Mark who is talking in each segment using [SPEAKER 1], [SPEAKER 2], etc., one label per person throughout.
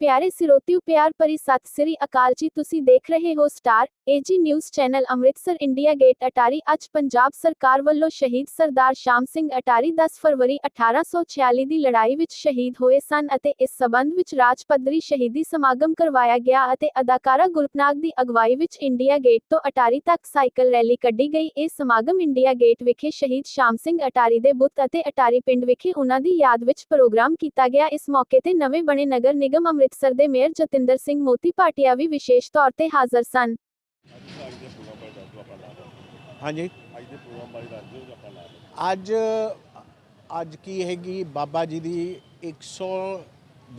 [SPEAKER 1] ਪਿਆਰੇ ਸਿਰੋਤਿਓ ਪਿਆਰ ਭਰੀ ਸਤਿ ਸ੍ਰੀ ਅਕਾਲ ਜੀ। ਤੁਸੀਂ ਦੇਖ ਰਹੇ ਹੋ star AG news channel Amritsar India Gate. Attari ਅੱਜ ਪੰਜਾਬ ਸਰਕਾਰ ਵੱਲੋਂ ਸ਼ਹੀਦ ਸਰਦਾਰ ਸ਼ਾਮ ਸਿੰਘ ਅਟਾਰੀ 10 ਫਰਵਰੀ 1846 ਦੀ ਲੜਾਈ ਵਿੱਚ ਸ਼ਹੀਦ ਹੋਏ ਸਨ ਅਤੇ ਇਸ ਸਬੰਧ ਵਿੱਚ ਰਾਜ ਪੱਧਰੀ ਸ਼ਹੀਦੀ ਸਮਾਗਮ ਕਰਵਾਇਆ ਗਿਆ ਅਤੇ ਅਦਾਕਾਰਾ ਗੁਰਪਨਾਗ ਦੀ ਅਗਵਾਈ ਵਿੱਚ ਇੰਡੀਆ ਗੇਟ ਤੋਂ ਅਟਾਰੀ ਤੱਕ ਸਾਈਕਲ ਰੈਲੀ ਕੱਢੀ ਗਈ। ਇਹ ਸਮਾਗਮ ਇੰਡੀਆ ਗੇਟ ਵਿਖੇ ਸ਼ਹੀਦ ਸ਼ਾਮ ਸਿੰਘ ਅਟਾਰੀ ਦੇ ਬੁੱਤ ਅਤੇ ਅਟਾਰੀ ਪਿੰਡ ਵਿਖੇ ਉਹਨਾਂ ਦੀ ਯਾਦ ਵਿੱਚ ਪ੍ਰੋਗਰਾਮ ਕੀਤਾ ਗਿਆ। ਇਸ ਮੌਕੇ ਤੇ ਨਵੇਂ ਬਣੇ ਨਗਰ ਨਿਗਮ ਅੰਮ੍ਰਿਤਸਰ ਦੇ ਮੇਅਰ ਜਤਿੰਦਰ ਸਿੰਘ ਮੋਤੀ ਭਾਟੀਆ ਵੀ ਵਿਸ਼ੇਸ਼ ਤੌਰ ਤੇ ਹਾਜ਼ਰ ਸਨ।
[SPEAKER 2] ਹਾਂਜੀ।
[SPEAKER 3] ਅੱਜ ਦੇ ਪ੍ਰੋਗਰਾਮ ਬਾਰੇ ਦੱਸ ਦਿਓ ਤੇ ਆਪਾਂ ਲਾ ਦਿਓ
[SPEAKER 2] ਅੱਜ ਅੱਜ ਕੀ ਹੈਗੀ ਬਾਬਾ ਜੀ ਦੀ 100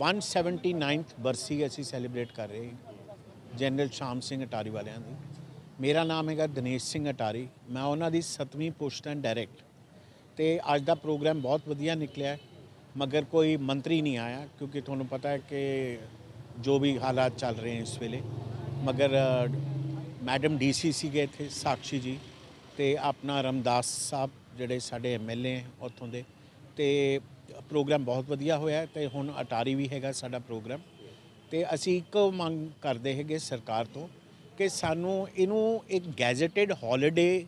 [SPEAKER 2] 179th ਬਰਸੀ ਅਸੀਂ ਸੈਲੀਬ੍ਰੇਟ ਕਰ ਰਹੇ ਹਾਂ ਜਨਰਲ ਸ਼ਾਮ ਸਿੰਘ ਅਟਾਰੀ ਵਾਲਿਆਂ ਦੀ। ਮੇਰਾ ਨਾਮ ਹੈਗਾ ਦਿਨੇਸ਼ ਸਿੰਘ ਅਟਾਰੀ। ਮੈਂ ਉਹਨਾਂ ਦੀ 7ਵੀਂ ਪੋਸਟ ਐਂਡ ਡਾਇਰੈਕਟ ਤੇ ਅੱਜ ਦਾ ਪ੍ਰੋਗਰਾਮ ਬਹੁਤ ਵਧੀਆ ਨਿਕਲਿਆ। ਮਗਰ ਕੋਈ ਮੰਤਰੀ ਨਹੀਂ ਆਇਆ, ਕਿਉਂਕਿ ਤੁਹਾਨੂੰ ਪਤਾ ਹੈ ਕਿ ਜੋ ਵੀ ਹਾਲਾਤ ਚੱਲ ਰਹੇ ਹਨ ਇਸ ਵੇਲੇ, ਮਗਰ ਮੈਡਮ ਡੀਸੀ ਸੀਗੇ ਇੱਥੇ, ਸਾਕਸ਼ੀ ਜੀ ਤੇ ਆਪਣਾ ਰਮਦਾਸ ਸਾਹਿਬ ਜਿਹੜੇ ਸਾਡੇ ਐਮਐਲਏ ਹੈ ਉੱਥੋਂ ਦੇ ਤੇ ਪ੍ਰੋਗਰਾਮ ਬਹੁਤ ਵਧੀਆ ਹੋਇਆ ਤੇ ਹੁਣ ਅਟਾਰੀ ਵੀ ਹੈਗਾ ਸਾਡਾ ਪ੍ਰੋਗਰਾਮ ਤੇ ਅਸੀਂ ਇੱਕ ਮੰਗ ਕਰਦੇ ਹੈਗੇ ਸਰਕਾਰ ਤੋਂ ਕਿ ਸਾਨੂੰ ਇਹਨੂੰ ਇੱਕ ਗੈਜ਼ਟਡ ਹੌਲੀਡੇ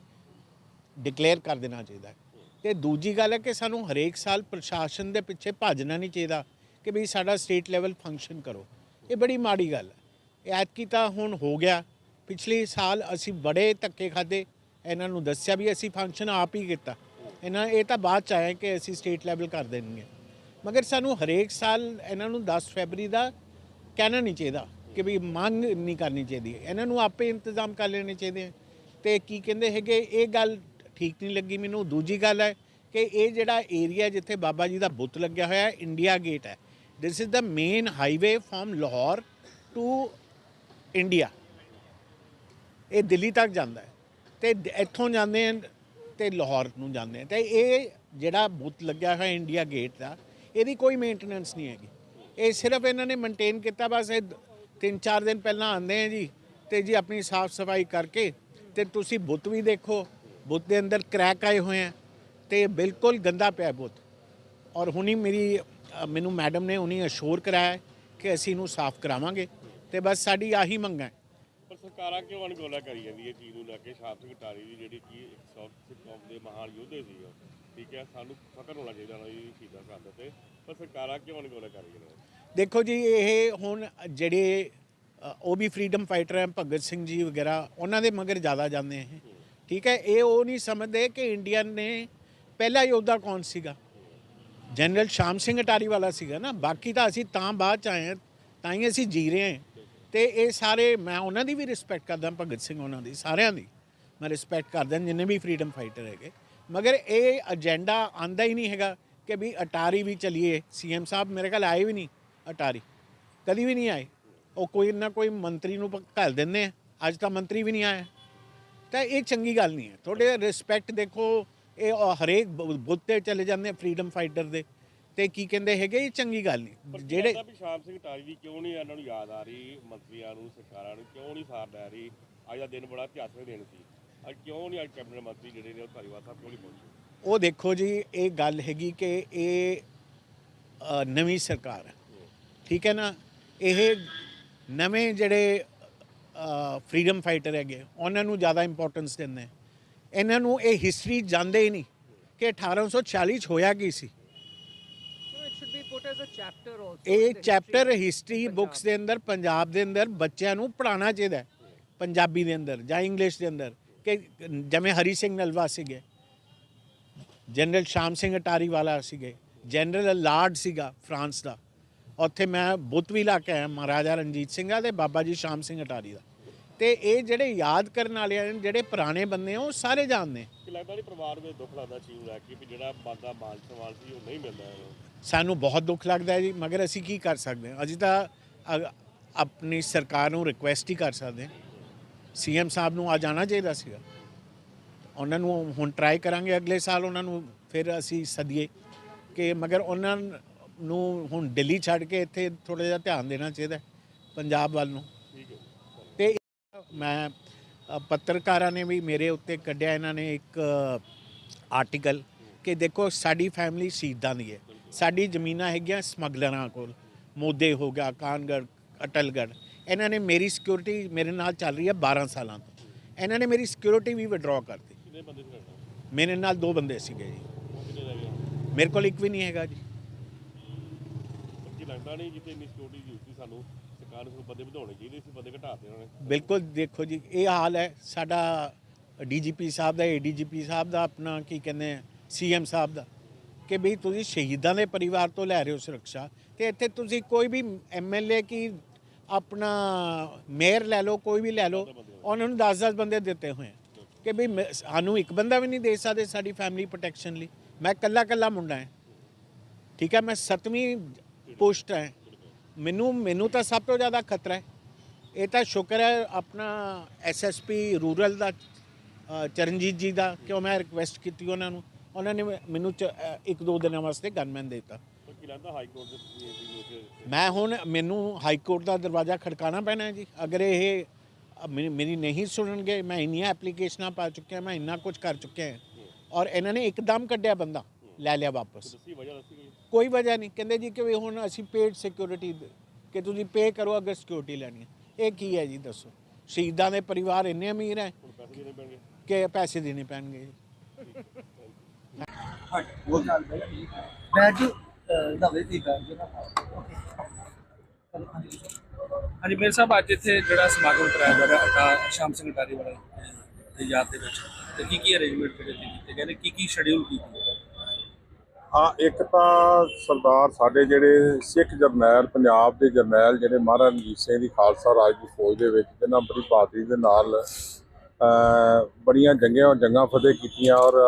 [SPEAKER 2] ਡਿਕਲੇਅਰ ਕਰ ਦੇਣਾ ਚਾਹੀਦਾ ਹੈ। ਤੇ ਦੂਜੀ ਗੱਲ ਹੈ ਕਿ ਸਾਨੂੰ ਹਰੇਕ ਸਾਲ ਪ੍ਰਸ਼ਾਸਨ ਦੇ ਪਿੱਛੇ ਭੱਜਣਾ ਨਹੀਂ ਚਾਹੀਦਾ ਕਿ ਵੀ ਸਾਡਾ ਸਟੇਟ ਲੈਵਲ ਫੰਕਸ਼ਨ ਕਰੋ। ਇਹ ਬੜੀ ਮਾੜੀ ਗੱਲ ਹੈ। ਐਤਕੀ ਤਾਂ ਹੁਣ ਹੋ ਗਿਆ। ਪਿਛਲੇ ਸਾਲ ਅਸੀਂ ਬੜੇ ਧੱਕੇ ਖਾਦੇ ਇਹਨਾਂ ਨੂੰ ਦੱਸਿਆ ਵੀ ਅਸੀਂ ਫੰਕਸ਼ਨ ਆਪ ਹੀ ਕੀਤਾ। ਇਹਨਾਂ ਇਹ ਤਾਂ ਬਾਅਦ ਚ ਆਇਆ ਕਿ ਅਸੀਂ ਸਟੇਟ ਲੈਵਲ ਕਰ ਦੇਣਗੇ ਮਗਰ ਸਾਨੂੰ ਹਰੇਕ ਸਾਲ ਇਹਨਾਂ ਨੂੰ 10 ਫੈਬਰੀ ਦਾ ਕਹਿਣਾ ਨਹੀਂ ਚਾਹੀਦਾ ਕਿ ਵੀ ਮੰਗ ਨਹੀਂ ਕਰਨੀ ਚਾਹੀਦੀ। ਇਹਨਾਂ ਨੂੰ ਆਪੇ ਇੰਤਜ਼ਾਮ ਕਰ ਲੈਣੇ ਚਾਹੀਦੇ ਹੈ ਤੇ ਕੀ ਕਹਿੰਦੇ ਹੈਗੇ, ਇਹ ਗੱਲ ਠੀਕ ਨਹੀਂ ਲੱਗੀ ਮੈਨੂੰ। ਦੂਜੀ ਗੱਲ ਹੈ ਕਿ ਇਹ ਜਿਹੜਾ ਏਰੀਆ ਜਿੱਥੇ ਬਾਬਾ ਜੀ ਦਾ ਬੁੱਤ ਲੱਗਿਆ ਹੋਇਆ ਹੈ ਇੰਡੀਆ ਗੇਟ ਹੈ। This is the main highway from Lahore to India ਇਹ ਦਿੱਲੀ ਤੱਕ ਜਾਂਦਾ ਹੈ। ਤੇ ਇੱਥੋਂ ਜਾਂਦੇ ਹਨ ਤੇ ਲਾਹੌਰ ਨੂੰ ਜਾਂਦੇ ਹਨ। ਤੇ ਇਹ ਜਿਹੜਾ ਬੁੱਤ ਲੱਗਿਆ ਹੋਇਆ ਇੰਡੀਆ ਗੇਟ ਦਾ, ਇਹਦੀ ਕੋਈ ਮੇਨਟੇਨੈਂਸ ਨਹੀਂ ਹੈਗੀ। ਇਹ ਸਿਰਫ ਇਹਨਾਂ ਨੇ ਮੇਨਟੇਨ ਕੀਤਾ, ਬਸ ਇਹ ਦ- ਤਿੰਨ ਚਾਰ ਦਿਨ ਪਹਿਲਾਂ ਆਉਂਦੇ ਆ ਜੀ। ਤੇ ਜੀ ਆਪਣੀ ਸਾਫ਼ ਸਫ਼ਾਈ ਕਰਕੇ ਤੇ ਤੁਸੀਂ ਬੁੱਤ ਵੀ ਦੇਖੋ। ਬੁੱਤ ਦੇ ਅੰਦਰ ਕ੍ਰੈਕ ਆਏ ਹੋਏ ਆ ਤੇ ਬਿਲਕੁਲ ਗੰਦਾ ਪਿਆ ਬੁੱਤ। ਔਰ ਹੁਣੀ ਮੇਰੀ ਮੈਨੂੰ ਮੈਡਮ ਨੇ ਹੁਣੀ ਅਸ਼ੋਰ ਕਰਾਇਆ ਕਿ ਅਸੀਂ ਇਹਨੂੰ ਸਾਫ਼ ਕਰਾਵਾਂਗੇ ਤੇ ਬਸ ਸਾਡੀ ਆਹੀ ਮੰਗਾਂ ਹੈ।
[SPEAKER 3] ਪਰ ਸਰਕਾਰਾਂ ਕਿਉਂ ਅਣਗੌਲਾ ਕਰੀ ਜਾਂਦੀ ਹੈ ਚੀਜ਼ ਨੂੰ ਲੈ ਕੇ? ਸ਼ਾਮ ਸਿੰਘ ਟਾਰੀ ਦੀ ਜਿਹੜੀ ਕਿ ਇੱਕ ਸੌ ਸਿੱਖ ਕੌਮ ਦੇ ਮਹਾਨ ਯੋਧੇ ਸੀ ਠੀਕ ਹੈ ਸਾਨੂੰ ਫਕਰ ਹੋਣਾ ਚਾਹੀਦਾ ਦੀ ਸ਼ਹੀਦਾਂ ਕਰਨ ਤੇ। ਪਰ ਸਰਕਾਰਾਂ ਕਿਉਂ ਅਣਗੌਲਾ ਕਰੀ ਜਾਂਦੀਆਂ
[SPEAKER 2] ਦੇਖੋ ਜੀ ਇਹ ਹੁਣ ਜਿਹੜੇ ਉਹ ਵੀ ਫਰੀडम ਫਾਈਟਰ ਹੈ ਭਗਤ ਸਿੰਘ ਜੀ ਵਗੈਰਾ ਉਹਨਾਂ ਦੇ ਮਗਰ ਜ਼ਿਆਦਾ ਜਾਂਦੇ ਹੈ ਠੀਕ ਹੈ, ਇਹ ਉਹ ਨਹੀਂ ਸਮਝਦੇ ਕਿ ਇੰਡੀਆ ਨੇ ਪਹਿਲਾ ਯੋਧਾ ਕੌਣ ਸੀਗਾ? ਜਨਰਲ ਸ਼ਾਮ ਸਿੰਘ ਅਟਾਰੀ ਵਾਲਾ ਸੀਗਾ ਨਾ। ਬਾਕੀ ਤਾਂ ਅਸੀਂ ਤਾਂ ਬਾਅਦ ਚ ਆਏ ਹਾਂ, ਤਾਂ ਹੀ ਅਸੀਂ ਜੀ ਰਹੇ ਹਾਂ। ਤੇ ਇਹ ਸਾਰੇ, ਮੈਂ ਉਹਨਾਂ ਦੀ ਵੀ ਰਿਸਪੈਕਟ ਕਰਦਾ, ਭਗਤ ਸਿੰਘ ਉਹਨਾਂ ਦੀ, ਸਾਰਿਆਂ ਦੀ। ਮੈਂ ਰਿਸਪੈਕਟ ਕਰਦਾ, ਜਿੰਨੇ ਵੀ ਫਰੀडम ਫਾਈਟਰ ਹੈਗੇ। ਮਗਰ ਇਹ ਏਜੰਡਾ ਆਂਦਾ ਹੀ ਨਹੀਂ ਹੈਗਾ ਕਿ ਵੀ ਅਟਾਰੀ ਵੀ ਚਲੀਏ। ਸੀਐਮ ਸਾਹਿਬ ਮੇਰੇ ਕੋਲ ਆਏ ਵੀ ਨਹੀਂ ਅਟਾਰੀ। ਕਦੀ ਵੀ ਨਹੀਂ ਆਏ। ਉਹ ਕੋਈ ਨਾ ਕੋਈ ਮੰਤਰੀ ਨੂੰ ਪ- ਘੱਲ ਦਿੰਦੇ ਆ। ਅੱਜ ਤਾਂ ਮੰਤਰੀ ਵੀ ਨਹੀਂ ਆਇਆ ਤਾਂ ਇਹ ਚੰਗੀ ਗੱਲ ਨਹੀਂ ਹੈ। ਤੁਹਾਡੇ ਰਿਸਪੈਕਟ ਦੇਖੋ ਇਹ ਹਰੇਕ ਬ- ਬੁੱਤ ਤੇ ਚਲੇ ਜਾਂਦੇ ਆ ਫਰੀडम ਫਾਈਟਰ ਦੇ। ਤੇ ਕੀ ਕਹਿੰਦੇ ਹੈਗੇ ਇਹ ਚੰਗੀ ਗੱਲ ਨਹੀਂ।
[SPEAKER 3] ਜਿਹੜੇ ਸ਼ਾਮ ਸਿੰਘ ਦੀ ਕਿਉਂ ਨਹੀਂ ਇਹਨਾਂ ਨੂੰ ਯਾਦ ਆ ਰਹੀ ਮੰਤਰੀਆਂ ਨੂੰ ਸਰਕਾਰਾਂ ਨੂੰ ਕਿਉਂ ਨਹੀਂ ਸਾਰ ਲੈ ਰਹੀ? ਅੱਜ ਦਾ ਦਿਨ ਬੜਾ ਇਤਿਹਾਸਕ ਦਿਨ ਸੀ। ਅੱਜ ਕਿਉਂ ਨਹੀਂ ਅੱਜ ਕੈਬਨਿਟ ਮੰਤਰੀ ਜਿਹੜੇ ਨੇ ਉਹ ਧਾਰੀਵਾਲ ਸਾਹਿਬ ਕਿਉਂ ਨਹੀਂ ਪਹੁੰਚੇ?
[SPEAKER 2] ਉਹ ਦੇਖੋ ਜੀ ਇਹ ਗੱਲ ਹੈਗੀ ਕਿ ਇਹ ਨਵੀਂ ਸਰਕਾਰ ਠੀਕ ਹੈ ਨਾ? ਇਹ ਨਵੇਂ ਜਿਹੜੇ ਫਰੀडम ਫਾਈਟਰ ਹੈਗੇ ਉਹਨਾਂ ਨੂੰ ਜ਼ਿਆਦਾ ਇੰਪੋਰਟੈਂਸ ਦਿੰਦੇ ਇਹਨਾਂ ਨੂੰ ਇਹ ਹਿਸਟਰੀ ਜਾਣਦੇ ਹੀ ਨਹੀਂ ਕਿ 1840 ਚ ਹੋਇਆ ਕੀ ਸੀ ਇਹ ਚੈਪਟਰ ਹਿਸਟਰੀ. ਬੁੱਕਸ ਦੇ ਅੰਦਰ ਪੰਜਾਬ ਦੇ ਅੰਦਰ ਬੱਚਿਆਂ ਨੂੰ ਪੜਾਉਣਾ ਚਾਹੀਦਾ। ਪੰਜਾਬੀ ਦੇ ਅੰਦਰ ਜਾਂ ਇੰਗਲਿਸ਼ ਦੇ ਅੰਦਰ ਕਿ ਜਿਵੇਂ ਹਰੀ ਸਿੰਘ ਨਲਵਾ ਸੀਗੇ ਜਨਰਲ ਸ਼ਾਮ ਸਿੰਘ ਅਟਾਰੀ ਵਾਲਾ ਸੀਗੇ ਜਨਰਲ ਲਾਰਡ ਸੀਗਾ ਫਰਾਂਸ ਦਾ ਉੱਥੇ ਮੈਂ ਬੁੱਤ ਵੀ ਲਾ ਕੇ ਆਇਆ ਮਹਾਰਾਜਾ ਰਣਜੀਤ ਸਿੰਘ ਦਾ ਤੇ ਬਾਬਾ ਜੀ ਸ਼ਾਮ ਸਿੰਘ ਅਟਾਰੀ ਦਾ। ਤੇ ਇਹ ਜਿਹੜੇ ਯਾਦ ਕਰਨ ਵਾਲੇ ਆ ਜਿਹੜੇ ਪੁਰਾਣੇ ਬੰਦੇ ਆ ਉਹ ਸਾਰੇ ਜਾਣਦੇ
[SPEAKER 3] ਲੱਗਦਾ ਨਹੀਂ ਪਰਿਵਾਰ ਵਿੱਚ ਦੁੱਖ ਲੱਗਦਾ ਚੀਜ਼ ਨੂੰ ਲੈ ਕੇ ਵੀ ਜਿਹੜਾ ਬੰਦਾ ਮਾਲ ਸਮਾਲ ਸੀ ਉਹ ਨਹੀਂ ਮਿਲਦਾ
[SPEAKER 2] ਸਾਨੂੰ ਬਹੁਤ ਦੁੱਖ ਲੱਗਦਾ ਹੈ ਜੀ ਮਗਰ ਅਸੀਂ ਕੀ ਕਰ ਸਕਦੇ ਹਾਂ? ਅਸੀਂ ਤਾਂ ਆਪਣੀ ਸਰਕਾਰ ਨੂੰ ਰਿਕੁਐਸਟ ਹੀ ਕਰ ਸਕਦੇ ਹਾਂ। ਸੀਐਮ ਸਾਹਿਬ ਨੂੰ ਆ ਜਾਣਾ ਚਾਹੀਦਾ ਸੀਗਾ। ਉਹਨਾਂ ਨੂੰ ਹੁਣ ਟਰਾਈ ਕਰਾਂਗੇ ਅਗਲੇ ਸਾਲ ਉਹਨਾਂ ਨੂੰ ਫਿਰ ਅਸੀਂ ਸਦੀਏ ਕਿ ਮਗਰ ਉਹਨਾਂ ਨੂੰ ਹੁਣ ਦਿੱਲੀ ਛੱਡ ਕੇ ਇੱਥੇ ਥੋੜਾ ਜਿਹਾ ਧਿਆਨ ਦੇਣਾ ਚਾਹੀਦਾ ਪੰਜਾਬ ਵੱਲ ਨੂੰ।
[SPEAKER 3] ਠੀਕ ਹੈ
[SPEAKER 2] ਤੇ ਮੈਂ ਪੱਤਰਕਾਰਾਂ ਨੇ ਵੀ ਮੇਰੇ ਉੱਤੇ ਕੱਢਿਆ ਇਹਨਾਂ ਨੇ ਇੱਕ ਆਰਟੀਕਲ ਕਿ ਦੇਖੋ ਸਾਡੀ ਫੈਮਿਲੀ ਸ਼ਹੀਦਾਂ ਦੀ ਹੈ। ਸਾਡੀ ਜ਼ਮੀਨਾਂ ਹੈਗੀਆਂ ਸਮਗਲਰਾਂ ਕੋਲ ਮੋਦੇ ਹੋ ਗਿਆ ਕਾਨਗੜ ਅਟਲਗੜ ਇਹਨਾਂ ਨੇ ਮੇਰੀ ਸਿਕਿਉਰਿਟੀ ਮੇਰੇ ਨਾਲ ਚੱਲ ਰਹੀ ਹੈ 12 ਸਾਲਾਂ ਤੋਂ। ਇਹਨਾਂ ਨੇ ਮੇਰੀ ਸਿਕਿਉਰਿਟੀ ਵੀ ਵਿਡਰਾਅ ਕਰਤੀ। ਮੇਰੇ ਨਾਲ ਦੋ ਬੰਦੇ ਸੀਗੇ ਜੀ। ਮੇਰੇ ਕੋਲ ਇੱਕ ਵੀ ਨਹੀਂ ਹੈਗਾ ਜੀ।
[SPEAKER 3] ਲੱਗਦਾ ਨਹੀਂ ਜਿੱਥੇ ਇੰਨੀ ਸਿਕਿਉਰਿਟੀ ਦੀ ਸੀ ਸਾਨੂੰ। ਸਰਕਾਰ ਨੂੰ ਬੰਦੇ ਵਧਾਉਣੇ ਚਾਹੀਦੇ ਸੀ, ਬੰਦੇ ਘਟਾਤੇ ਉਹਨਾਂ ਨੇ।
[SPEAKER 2] ਬਿਲਕੁਲ, ਦੇਖੋ ਜੀ, ਇਹ ਹਾਲ ਹੈ। ਸਾਡਾ ਡੀਜੀਪੀ ਸਾਹਿਬ ਦਾ, ਏਡੀਜੀਪੀ ਸਾਹਿਬ ਦਾ, ਆਪਣਾ ਕੀ ਕਹਿੰਦੇ ਆ, ਸੀਐਮ ਸਾਹਿਬ ਦਾ, ਕਿ ਵੀ ਤੁਸੀਂ ਸ਼ਹੀਦਾਂ ਦੇ ਪਰਿਵਾਰ ਤੋਂ ਲੈ ਰਹੇ ਹੋ ਸੁਰੱਖਿਆ, ਤੇ ਇੱਥੇ ਤੁਸੀਂ ਕੋਈ ਵੀ ਐਮਐਲਏ ਕੀ ਆਪਣਾ ਮੇਅਰ ਲੈ ਲਓ, ਕੋਈ ਵੀ ਲੈ ਲਓ, ਉਹਨਾਂ ਨੂੰ 10-10 ਬੰਦੇ ਦਿੱਤੇ ਹੋਏ ਆ। ਕਿ ਵੀ ਮੈਂ- ਸਾਨੂੰ ਇੱਕ ਬੰਦਾ ਵੀ ਨਹੀਂ ਦੇ ਸਕਦੇ ਸਾਡੀ ਫੈਮਿਲੀ ਪ੍ਰੋਟੈਕਸ਼ਨ ਲਈ। ਮੈਂ ਕੱਲਾ ਕੱਲਾ ਮੁੰਡਾ ਹਾਂ। ਠੀਕ ਹੈ, ਮੈਂ ਸੱਤਵੀਂ ਪੋਸਟ ਹੈ। ਮੈਨੂੰ ਮੈਨੂੰ ਤਾਂ ਸਭ ਤੋਂ ਜ਼ਿਆਦਾ ਖਤਰਾ ਹੈ। ਇਹ ਤਾਂ ਸ਼ੁਕਰ ਹੈ ਆਪਣਾ ਐਸਐਸਪੀ ਰੂਰਲ ਦਾ ਚਰਨਜੀਤ ਜੀ ਦਾ ਕਿਉਂ ਮੈਂ ਰਿਕਵੈਸਟ ਕੀਤੀ ਉਹਨਾਂ ਨੂੰ। ਉਹਨਾਂ ਨੇ ਮੈਨੂੰ ਇੱਕ ਦੋ ਦਿਨਾਂ ਵਾਸਤੇ ਗਨਮੈਨ ਦਿੱਤਾ। ਮੈਂ ਹੁਣ ਮੈਨੂੰ ਹਾਈ ਕੋਰਟ ਦਾ ਦਰਵਾਜ਼ਾ ਖੜਕਾਣਾ ਪੈਣਾ ਹੈ ਜੀ। ਅਗਰ ਇਹ ਮੇਰੀ ਨਹੀਂ ਸੁਣਨਗੇ ਮੈਂ ਇੰਨੀਆਂ ਐਪਲੀਕੇਸ਼ਨਾਂ ਪਾ ਚੁੱਕਿਆ ਮੈਂ ਇੰਨਾ ਕੁਝ ਕਰ ਚੁੱਕਿਆ ਔਰ ਇਹਨਾਂ ਨੇ ਇੱਕਦਮ ਕੱਢਿਆ ਬੰਦਾ। ਲੈ ਲਿਆ ਵਾਪਸ।
[SPEAKER 3] ਦੱਸੀ ਵਜ੍ਹਾ ਦੱਸੀ ਗਈ
[SPEAKER 2] ਕੋਈ ਵਜ੍ਹਾ ਨਹੀਂ। ਕਹਿੰਦੇ ਜੀ ਕਿ ਵੀ ਹੁਣ ਅਸੀਂ ਪੇਡ ਸਿਕਿਉਰਿਟੀ ਕਿ ਤੁਸੀਂ ਪੇ ਕਰੋ ਅਗਰ ਸਿਕਿਉਰਿਟੀ ਲੈਣੀ ਹੈ। ਇਹ ਕੀ ਹੈ ਜੀ ਦੱਸੋ? ਸ਼ਹੀਦਾਂ ਦੇ ਪਰਿਵਾਰ ਇੰਨੇ ਅਮੀਰ ਹੈ
[SPEAKER 3] ਹੁਣ ਪੈਸੇ ਦੇਣੇ ਪੈਣਗੇ।
[SPEAKER 2] ਕਿ ਪੈਸੇ ਦੇਣੇ ਪੈਣਗੇ ਜੀ।
[SPEAKER 4] ਬੈਠ ਦਵੇ ਦੀ ਬੈਠ ਜਿਹੜਾ
[SPEAKER 5] ਹਾਂਜੀ ਮੇਰੇ ਸਾਹਿਬ ਅੱਜ ਇੱਥੇ ਜਿਹੜਾ ਸਮਾਗਮ ਕਰਾਇਆ ਜਾ ਰਿਹਾ ਸ਼ਾਮ ਸਿੰਘ ਅਟਾਰੀ ਵਾਲਾ ਯਾਦ ਦੇ ਵਿੱਚ। ਤੇ ਕੀ ਕੀ ਅਰੇਂਜਮੈਂਟ ਕੀਤੇ ਗਏ ਨੇ? ਕੀ ਕੀ ਸ਼ਡਿਊਲ ਕੀਤੀ ਹੈ,
[SPEAKER 6] ਇੱਕ ਤਾਂ ਸਰਦਾਰ ਸਾਡੇ ਜਿਹੜੇ ਸਿੱਖ ਜਰਨੈਲ, ਪੰਜਾਬ ਦੇ ਜਰਨੈਲ ਜਿਹੜੇ ਮਹਾਰਾਜ ਰਣਜੀਤ ਸਿੰਘ ਦੀ ਖਾਲਸਾ ਰਾਜ ਦੀ ਫੌਜ ਦੇ ਵਿੱਚ, ਜਿਨ੍ਹਾਂ ਬੜੀ ਬਹਾਦਰੀ ਦੇ ਨਾਲ ਬੜੀਆਂ ਜੰਗਾਂ ਜੰਗਾਂ ਫਤਿਹ ਕੀਤੀਆਂ ਔਰ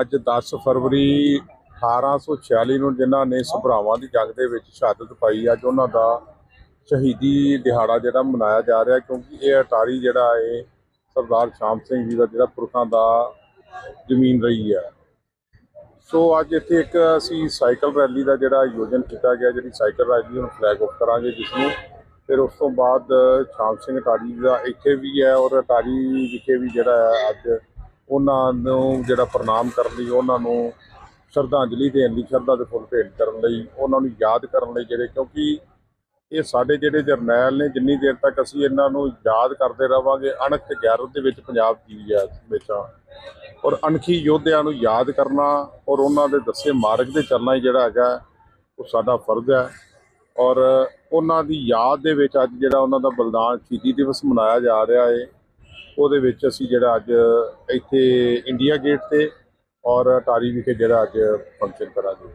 [SPEAKER 6] ਅੱਜ 10 ਫਰਵਰੀ 1846 ਨੂੰ ਜਿਨ੍ਹਾਂ ਨੇ ਸਭਰਾਵਾਂ ਦੀ ਜੰਗ ਦੇ ਵਿੱਚ ਸ਼ਹਾਦਤ ਪਾਈ, ਅੱਜ ਉਹਨਾਂ ਦਾ ਸ਼ਹੀਦੀ ਦਿਹਾੜਾ ਜਿਹੜਾ ਮਨਾਇਆ ਜਾ ਰਿਹਾ, ਕਿਉਂਕਿ ਇਹ ਅਟਾਰੀ ਜਿਹੜਾ ਹੈ, ਸਰਦਾਰ ਸ਼ਾਮ ਸਿੰਘ ਜੀ ਦਾ ਜਿਹੜਾ ਪੁਰਖਾਂ ਦਾ ਜ਼ਮੀਨ ਰਹੀ ਹੈ। ਸੋ ਅੱਜ ਇੱਥੇ ਇੱਕ ਅਸੀਂ ਸਾਈਕਲ ਰੈਲੀ ਦਾ ਜਿਹੜਾ ਆਯੋਜਨ ਕੀਤਾ ਗਿਆ, ਜਿਹੜੀ ਸਾਈਕਲ ਰੈਲੀ ਨੂੰ ਫਲੈਗ ਆਫ ਕਰਾਂਗੇ ਜਿਸ ਨੂੰ ਫਿਰ ਉਸ ਤੋਂ ਬਾਅਦ ਸ਼ਾਮ ਸਿੰਘ ਅਟਾਰੀ ਦਾ ਇੱਥੇ ਵੀ ਹੈ ਔਰ ਅਟਾਰੀ ਵਿਖੇ ਵੀ ਜਿਹੜਾ ਹੈ ਅੱਜ ਉਹਨਾਂ ਨੂੰ ਜਿਹੜਾ ਪ੍ਰਣਾਮ ਕਰਨ ਲਈ, ਉਹਨਾਂ ਨੂੰ ਸ਼ਰਧਾਂਜਲੀ ਦੇਣ ਲਈ, ਸ਼ਰਧਾ ਦੇ ਫੁੱਲ ਭੇਟ ਕਰਨ ਲਈ, ਉਹਨਾਂ ਨੂੰ ਯਾਦ ਕਰਨ ਲਈ ਜਿਹੜੇ ਕਿਉਂਕਿ ਇਹ ਸਾਡੇ ਜਿਹੜੇ ਜਰਨੈਲ ਨੇ, ਜਿੰਨੀ ਦੇਰ ਤੱਕ ਅਸੀਂ ਇਹਨਾਂ ਨੂੰ ਯਾਦ ਕਰਦੇ ਰਵਾਂਗੇ, ਅਣਖ ਤੇ ਦੇ ਵਿੱਚ ਪੰਜਾਬ ਜੀ ਹੈ, ਹਮੇਸ਼ਾ। ਔਰ ਅਣਖੀ ਯੋਧਿਆਂ ਨੂੰ ਯਾਦ ਕਰਨਾ ਔਰ ਉਹਨਾਂ ਦੇ ਦੱਸੇ ਮਾਰਗ ਤੇ ਚੱਲਣਾ ਹੀ ਜਿਹੜਾ ਹੈਗਾ, ਉਹ ਸਾਡਾ ਫਰਜ਼ ਹੈ। ਔਰ ਉਹਨਾਂ ਦੀ ਯਾਦ ਦੇ ਵਿੱਚ ਅੱਜ ਜਿਹੜਾ ਉਹਨਾਂ ਦਾ ਬਲਿਦਾਨ ਸ਼ਹੀਦੀ ਦਿਵਸ ਮਨਾਇਆ ਜਾ ਰਿਹਾ ਹੈ ਉਹਦੇ ਵਿੱਚ ਅਸੀਂ ਜਿਹੜਾ ਅੱਜ ਇੱਥੇ ਇੰਡੀਆ ਗੇਟ ਤੇ ਔਰ ਟਾਰੀ ਵਿਖੇ ਜਿਹੜਾ ਅੱਜ ਫੰਕਸ਼ਨ ਕਰਾਂਗੇ।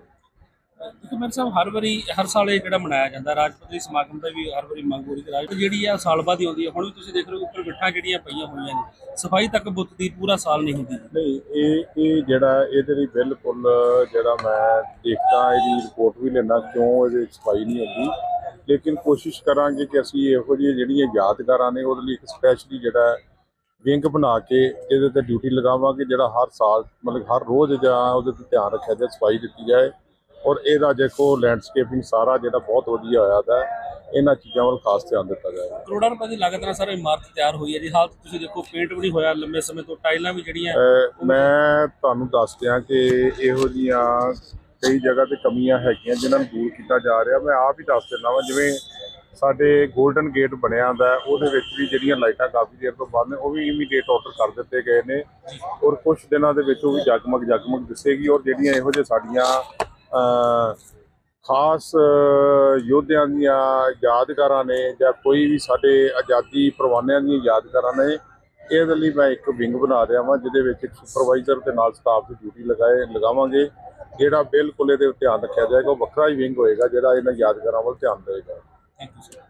[SPEAKER 5] ਕਿਉਂਕਿ ਮੇਰੇ ਸਾਹਿਬ, ਹਰ ਵਾਰੀ, ਹਰ ਸਾਲ ਇਹ ਜਿਹੜਾ ਮਨਾਇਆ ਜਾਂਦਾ ਰਾਜਪੁਰੀ ਸਮਾਗਮ ਦਾ ਵੀ ਹਰ ਵਾਰੀ ਮੰਗ ਹੋ ਰਹੀ ਹੈ ਰਾਜ ਜਿਹੜੀ ਆ ਸਾਲ ਬਾਅਦ ਹੀ ਆਉਂਦੀ ਹੈ, ਹੁਣ ਵੀ ਤੁਸੀਂ ਦੇਖ ਰਹੇ ਹੋ, ਉੱਪਰ ਬਿੱਠਾਂ ਜਿਹੜੀਆਂ ਪਈਆਂ ਹੋਈਆਂ ਨੇ, ਸਫ਼ਾਈ ਤੱਕ ਬੁੱਤ ਦੀ ਪੂਰਾ ਸਾਲ ਨਹੀਂ ਹੁੰਦੀ।
[SPEAKER 6] ਨਹੀਂ, ਇਹ ਇਹ ਜਿਹੜਾ, ਇਹਦੇ ਲਈ ਬਿਲਕੁਲ ਜਿਹੜਾ ਮੈਂ ਦੇਖਦਾ, ਇਹਦੀ ਰਿਪੋਰਟ ਵੀ ਲੈਣਾ ਕਿਉਂ ਇਹਦੇ ਵਿੱਚ ਸਫ਼ਾਈ ਨਹੀਂ ਹੁੰਦੀ। ਲੇਕਿਨ ਕੋਸ਼ਿਸ਼ ਕਰਾਂਗੇ ਕਿ ਅਸੀਂ ਇਹੋ ਜਿਹੀਆਂ ਜਿਹੜੀਆਂ ਯਾਦਗਾਰਾਂ ਨੇ, ਉਹਦੇ ਲਈ ਇੱਕ ਸਪੈਸ਼ਲੀ ਜਿਹੜਾ ਵਿੰਗ ਬਣਾ ਕੇ ਇਹਦੇ ਤੇ ਡਿਊਟੀ ਲਗਾਵਾਂਗੇ, ਜਿਹੜਾ ਹਰ ਸਾਲ, ਮਤਲਬ ਹਰ ਰੋਜ਼ ਜਾਂ ਉਹਦੇ ਤੇ ਧਿਆਨ ਰੱਖਿਆ ਜਾਏ, ਸਫ਼ਾਈ ਦਿੱਤੀ ਜਾਏ। ਔਰ ਇਹਦਾ ਦੇਖੋ ਲੈਂਡਸਕੇਪਿੰਗ ਸਾਰਾ ਜਿਹੜਾ ਬਹੁਤ ਵਧੀਆ ਹੋਇਆ ਦਾ ਇਹਨਾਂ ਚੀਜ਼ਾਂ ਵੱਲ ਖਾਸ ਧਿਆਨ ਦਿੱਤਾ ਜਾਏ।
[SPEAKER 5] ਕਰੋੜਾਂ ਰੁਪਏ ਦੀ ਲਾਗਤ ਨਾਲ ਸਾਰਾ ਇਮਾਰਤ ਤਿਆਰ ਹੋਈ ਹੈ ਜੀ। ਹਾਲ ਤੁਸੀਂ ਦੇਖੋ ਪੇਂਟ ਵੀ ਨਹੀਂ ਹੋਇਆ ਲੰਮੇ ਸਮੇਂ ਤੋਂ ਟਾਈਲਾਂ ਵੀ ਜਿਹੜੀਆਂ
[SPEAKER 6] ਮੈਂ ਤੁਹਾਨੂੰ ਦੱਸ ਦਿਆਂ ਕਿ ਇਹੋ ਜੀਆਂ ਕਈ ਜਗ੍ਹਾ ਤੇ ਕਮੀਆਂ ਹੈਗੀਆਂ ਜਿਨ੍ਹਾਂ ਨੂੰ ਦੂਰ ਕੀਤਾ ਜਾ ਰਿਹਾ। ਮੈਂ ਆਪ ਹੀ ਦੱਸ ਦਿੰਦਾ ਵਾਂ ਜਿਵੇਂ ਸਾਡੇ 골ਡਨ ਗੇਟ ਬਣਿਆ ਹੁੰਦਾ ਉਹਦੇ ਵਿੱਚ ਵੀ ਜਿਹੜੀਆਂ ਲਾਈਟਾਂ ਕਾਫੀ ਦੇਰ ਤੋਂ ਬੰਦ ਨੇ ਉਹ ਵੀ ਇਮੀਡੀਏਟ ਆਰਡਰ ਕਰ ਦਿੱਤੇ ਗਏ ਨੇ। ਔਰ ਕੁਝ ਦਿਨਾਂ ਦੇ ਵਿੱਚ ਉਹ ਵੀ ਜਗਮਗ ਜਗਮਗ ਦਿਸੇਗੀ ਔਰ ਜਿਹੜੀਆਂ ਇਹੋ ਜਿਹੇ ਸਾਡੀਆਂ ਖਾਸ ਯੋਧਿਆਂ ਦੀਆਂ ਯਾਦਗਾਰਾਂ ਨੇ ਜਾਂ ਕੋਈ ਵੀ ਸਾਡੇ ਆਜ਼ਾਦੀ ਪਰਵਾਨਿਆਂ ਦੀਆਂ ਯਾਦਗਾਰਾਂ ਨੇ, ਇਹਦੇ ਲਈ ਮੈਂ ਇੱਕ ਵਿੰਗ ਬਣਾ ਰਿਹਾ ਵਾਂ, ਜਿਹਦੇ ਵਿੱਚ ਇੱਕ ਸੁਪਰਵਾਈਜ਼ਰ ਦੇ ਨਾਲ ਸਟਾਫ ਦੀ ਡਿਊਟੀ ਲਗਾਏ, ਲਗਾਵਾਂਗੇ, ਜਿਹੜਾ ਬਿਲਕੁਲ ਇਹਦੇ ਧਿਆਨ ਰੱਖਿਆ ਜਾਏਗਾ, ਉਹ ਵੱਖਰਾ ਹੀ ਵਿੰਗ ਹੋਏਗਾ, ਜਿਹੜਾ ਇਹਨਾਂ ਯਾਦਗਾਰਾਂ ਵੱਲ ਧਿਆਨ ਦੇਵੇਗਾ।
[SPEAKER 5] Thank you sir